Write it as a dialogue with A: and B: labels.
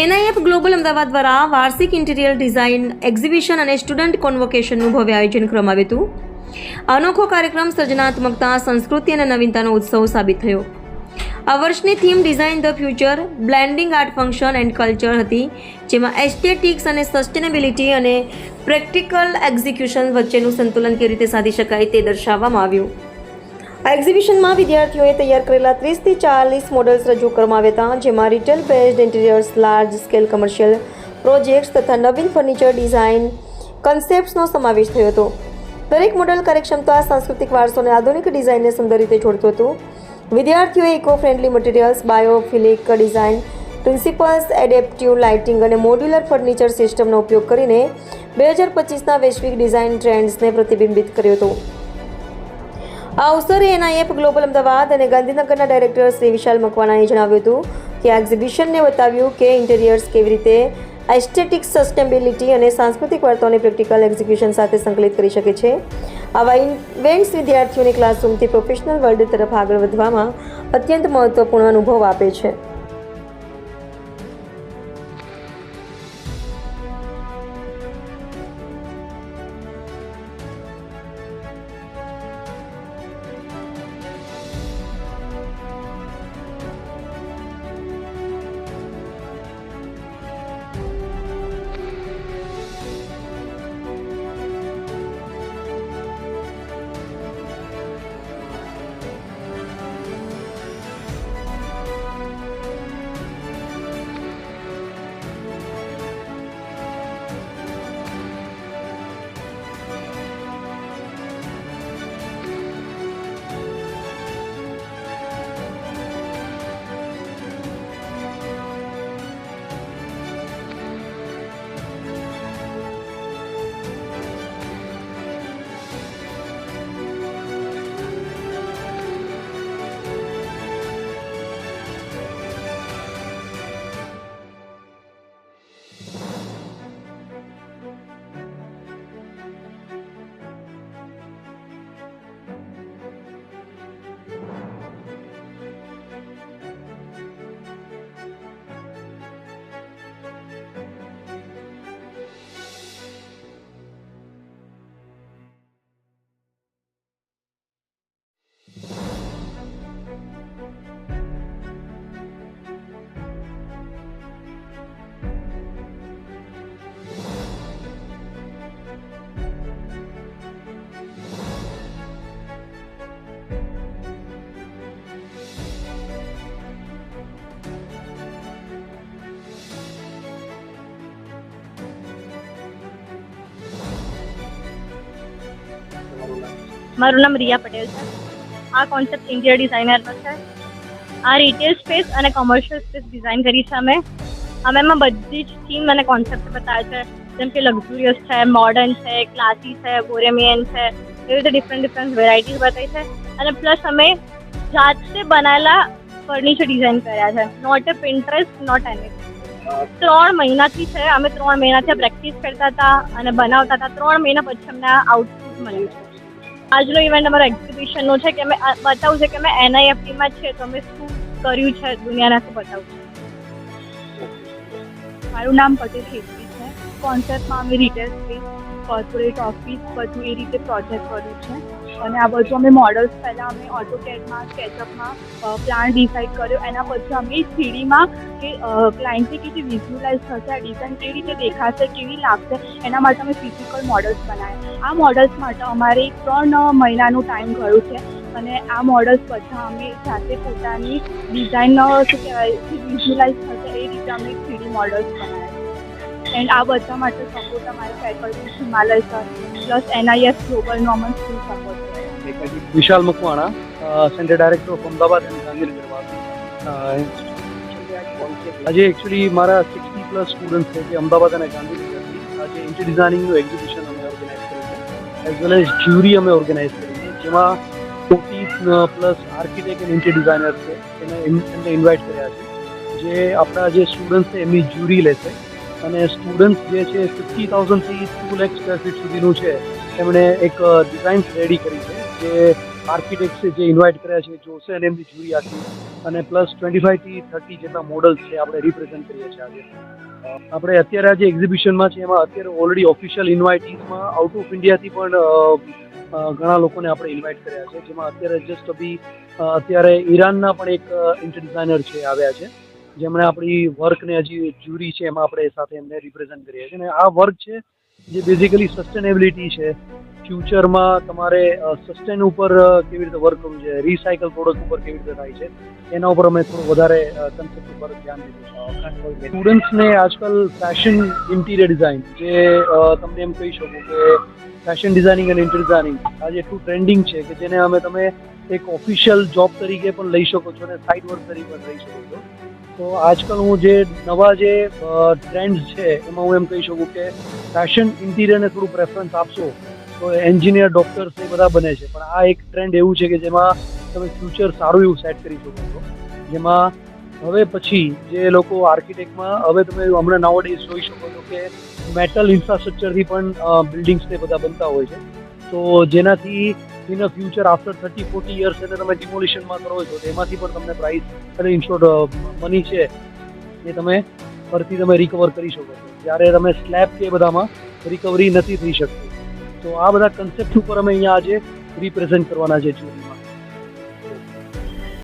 A: NIF global Ahmedabad દ્વારા વાર્ષિક interior design exhibition અને સ્ટુડન્ટ કોન્વોકેશનનું ભવ્ય આયોજન કરવામાં આવ્યું હતું. અનોખો કાર્યક્રમ સર્જનાત્મકતા, સંસ્કૃતિ અને નવીનતાનો ઉત્સવ સાબિત થયો. આ વર્ષની theme design the future, blending art function and culture હતી, જેમાં એસ્થેટિક્સ અને સસ્ટેનેબિલિટી અને પ્રેક્ટિકલ એક્ઝિક્યુશન વચ્ચેનું સંતુલન કેવી રીતે સાધી શકાય તે દર્શાવવામાં આવ્યું. આ એક્ઝિબિશનમાં વિદ્યાર્થીઓએ તૈયાર કરેલા ત્રીસથી ચાલીસ મોડલ્સ રજૂ કરવામાં આવ્યા હતા, જેમાં retail based interiors large scale commercial projects તથા નવીન ફર્નિચર ડિઝાઇન કન્સેપ્ટ્સનો સમાવેશ થયો હતો. દરેક મોડલ કાર્યક્ષમતા, સાંસ્કૃતિક વારસો અને આધુનિક ડિઝાઇનને સુંદર રીતે જોડતું હતું. વિદ્યાર્થીઓએ eco friendly materials biophilic design principles adaptive lighting અને મોડ્યુલર ફર્નિચર સિસ્ટમનો ઉપયોગ કરીને બે હજાર પચીસના વૈશ્વિક ડિઝાઇન ટ્રેન્ડ્સને પ્રતિબિંબિત કર્યો હતો. આ અવસરે એનઆઈએફ ગ્લોબલ અમદાવાદ અને ગાંધીનગરના ડાયરેક્ટર શ્રી વિશાલ મકવાણાએ જણાવ્યું હતું કે આ એક્ઝિબિશનને બતાવ્યું કે ઇન્ટિરિયર્સ કેવી રીતે એસ્થેટિક સસ્ટેનેબિલિટી અને સાંસ્કૃતિક વાર્તાઓને પ્રેક્ટિકલ એક્ઝિક્યુશન સાથે સંકલિત કરી શકે છે. આવા ઇવેન્ટ્સ વિદ્યાર્થીઓને ક્લાસરૂમથી પ્રોફેશનલ વર્લ્ડ તરફ આગળ વધવામાં અત્યંત મહત્વપૂર્ણ અનુભવ આપે છે.
B: મારું નામ રિયા પટેલ છે. આ કોન્સેપ્ટ ઇન્ટિરિયર ડિઝાઇનરનો છે. આ રિટેલ સ્પેસ અને કોમર્શિયલ સ્પેસ ડિઝાઇન કરી છે અમે. અમે એમાં બધી જ થીમ અને કોન્સેપ્ટ બતાવે છે. જેમ કે લક્ઝુરિયસ છે મોડર્ન છે ક્લાસી છે બોરેમિયન છે. એવી રીતે ડિફરન્ટ ડિફરન્ટ વેરાયટીઝ બતાવી છે. અને પ્લસ અમે જાતે બનાવેલા ફર્નિચર ડિઝાઇન કર્યા છે. નોટ એ પિન્ટરેસ્ટ નોટ એની ત્રણ મહિનાથી છે. અમે ત્રણ મહિનાથી પ્રેક્ટિસ કરતા હતા અને બનાવતા હતા. ત્રણ મહિના પછી અમને આઉટપુટ મળ્યું છે. આજનો ઇવેન્ટ અમારો એક્ઝિબિશનનો છે કે અમે, આ બતાવવું છે કે અમે એનઆઈએફટીમાં છે, તો અમે શું કર્યું છે દુનિયાના શું બતાવું છે.
C: મારું નામ પટેલ ખેતરી છે. કોન્સેપ્ટમાં અમે રિટેલ સ્પેસ કોર્પોરેટ ઓફિસ બધું એ રીતે પ્રોજેક્ટ કર્યું છે. અને આ બધું અમે મોડલ્સ પહેલાં અમે ઓટોકેડમાં સ્કેચઅપમાં પ્લાન ડિસાઇડ કર્યો. એના પછી અમે થ્રીડીમાં કે ક્લાયન્ટને કેવી વિઝ્યુલાઇઝ થશે, આ ડિઝાઇન કેવી રીતે દેખાશે, કેવી લાગશે, એના માટે અમે ફિઝિકલ મોડલ્સ બનાવ્યા. આ મોડલ્સ માટે અમારે ત્રણ મહિનાનું ટાઈમ ગયું છે. અને આ મોડલ્સ બધા અમે જાતે પોતાની ડિઝાઇન શું કહેવાય વિઝ્યુલાઇઝ થશે એ રીતે અમે થ્રીડી મોડલ્સ બનાવ્યા એન્ડ આ બધા માટે સપોર્ટ અમારી faculty Himalay sir plus NIS global normal school support
D: Vishal Makwana centre director of Ahmedabad and Gandhinagar આજે એકચ્યુઅલી મારા સિક્સટી પ્લસ સ્ટુડન્ટ છે, જે અમદાવાદ અને ગાંધીનગરથી આજે ઇન્ટર ડિઝાઇનિંગનું એક્ઝિબિશન અમે ઓર્ગેનાઇઝ કર્યું છે. એઝ વેલ એઝ જ્યુરી અમે ઓર્ગેનાઇઝ કરી છે, જેમાં forty plus architect and inter designer છે, એને એમને ઇન્વાઇટ કર્યા છે. જે આપણા જે સ્ટુડન્ટ છે, એમની જ્યુરી લેશે. અને સ્ટુડન્ટ્સ જે છે ફિફ્ટી થાઉઝન્ડથી ટુ લેખ સ્ક્વેર ફીટ સુધીનું છે એમણે એક ડિઝાઇન રેડી કરી છે, જે આર્કિટેક્ટ જે ઇન્વાઇટ કર્યા છે, જોશે અને એમની જુરી આખી. અને પ્લસ ટ્વેન્ટી ફાઈવથી થર્ટી જેટલા મોડલ્સ છે, આપણે રિપ્રેઝેન્ટ કરીએ છીએ આજે. આપણે અત્યારે આજે એક્ઝિબિશનમાં છે, એમાં અત્યારે ઓલરેડી ઓફિશિયલ ઇન્વાઇટીઝમાં આઉટ ઓફ ઇન્ડિયાથી પણ ઘણા લોકોને આપણે ઇન્વાઇટ કર્યા છે, જેમાં અત્યારે જસ્ટ અભી અત્યારે ઈરાનના પણ એક ઇન્ટર ડિઝાઇનર છે, આવ્યા છે. જેમણે આપણી વર્કને હજી જ્યુરી છે, એમાં આપણે સાથે એમને રિપ્રેઝેન્ટ કરીએ છીએ. અને આ વર્ક છે જે બેઝિકલી સસ્ટેનેબિલિટી છે. ફ્યુચરમાં તમારે સસ્ટેન ઉપર કેવી રીતે વર્ક કરવું છે રિસાયકલ પ્રોડક્ટ ઉપર કેવી રીતે થાય છે, એના ઉપર અમે થોડું વધારે કન્સેપ્ટ ઉપર ધ્યાન દીધું છે. સ્ટુડન્ટ્સને આજકાલ ફેશન ઇન્ટિરિયર ડિઝાઇન જે તમને એમ કહી શકો કે ફેશન ડિઝાઇનિંગ અને ઇન્ટિરિયર ડિઝાઇનિંગ આજે એટલું ટ્રેન્ડિંગ છે કે જેને અમે તમે એક ઓફિશિયલ જોબ તરીકે પણ લઈ શકો છો અને સાઇડ વર્ક તરીકે પણ લઈ શકો છો. તો આજકાલ હું જે નવા જે ટ્રેન્ડ્સ છે, એમાં હું એમ કહી શકું કે ફેશન ઇન્ટિરિયરને થોડું પ્રેફરન્સ આપશો, તો એન્જિનિયર ડૉક્ટર્સ એ બધા બને છે. પણ આ એક ટ્રેન્ડ એવું છે કે જેમાં તમે ફ્યુચર સારું એવું સેટ કરી શકો છો. જેમાં હવે પછી જે લોકો આર્કિટેક્ટમાં હવે તમે હમણાં નાવો ડેઝ જોઈ શકો છો કે મેટલ ઇન્ફ્રાસ્ટ્રક્ચરથી પણ બિલ્ડિંગ્સ તે બધા બનતા હોય છે. તો જેનાથી in a future after thirty forty years એને તમે ડિમોલિશનમાં કરો છો તો એમાંથી પણ તમને પ્રાઇસ અને ઇન્સ્ટોર્ડ મની છે એ તમે ફરીથી તમે રિકવર કરી શકો છો. જ્યારે તમે સ્લેબ કે બધામાં રિકવરી નથી થઈ શકતી. તો આ બધા કન્સેપ્ટ ઉપર અમે અહીંયા આજે રિપ્રેઝેન્ટ કરવાના છે ચોરીમાં